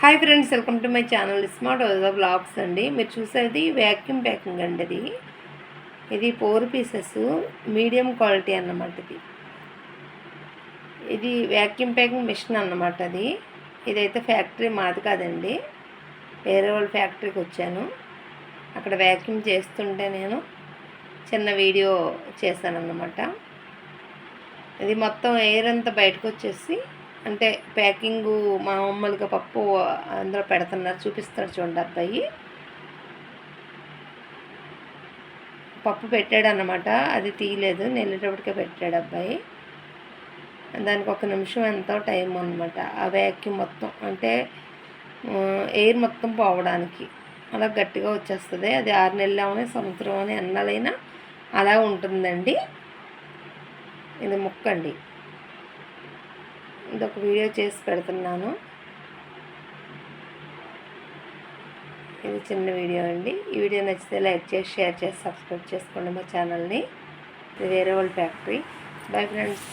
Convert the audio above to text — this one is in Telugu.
Hi friends welcome to my channel smart Ojha blogs అండి. మీరు చూసేది వ్యాక్యూమ్ ప్యాకింగ్ అండి ఇది. ఇది ఫోర్ పీసెస్ మీడియం క్వాలిటీ అన్నమాట ఇది. ఇది వ్యాక్యూమ్ ప్యాకింగ్ మిషన్ అన్నమాట అది. ఇదైతే ఫ్యాక్టరీ మాది కాదండి. వేరే వాళ్ళ ఫ్యాక్టరీకి వచ్చాను. అక్కడ వ్యాక్యూమ్ చేస్తుంటే నేను చిన్న వీడియో చేశాను అన్నమాట ఇది మొత్తం ఎయిర్ అంతా బయటకు వచ్చేసి అంటే ప్యాకింగ్ మమ్మల్గా పప్పు అందులో పెడుతున్నారు. చూపిస్తారు చూడండి అబ్బాయి. పప్పు పెట్టాడు అనమాట అది తీయలేదు. నెల్లేటప్పటికే పెట్టాడు అబ్బాయి. దానికి ఒక నిమిషం ఎంతో టైం అనమాట ఆ వ్యాక్యూమ్ మొత్తం అంటే ఎయిర్ మొత్తం పోవడానికి. అలా గట్టిగా వచ్చేస్తుంది. అది ఆరు నెలలు అవని సంవత్సరం అని ఎన్నాలైనా అలా ఉంటుందండి. ఇది ముక్కండి. ఇదొక వీడియో చేసి పెడుతున్నాను. ఇది చిన్న వీడియో అండి. ఈ వీడియో నచ్చితే లైక్ చేసి షేర్ చేసి సబ్స్క్రైబ్ చేసుకోండి మా ఛానల్ని. ఇది వేరే వాళ్ళ ఫ్యాక్టరీ. Bye friends.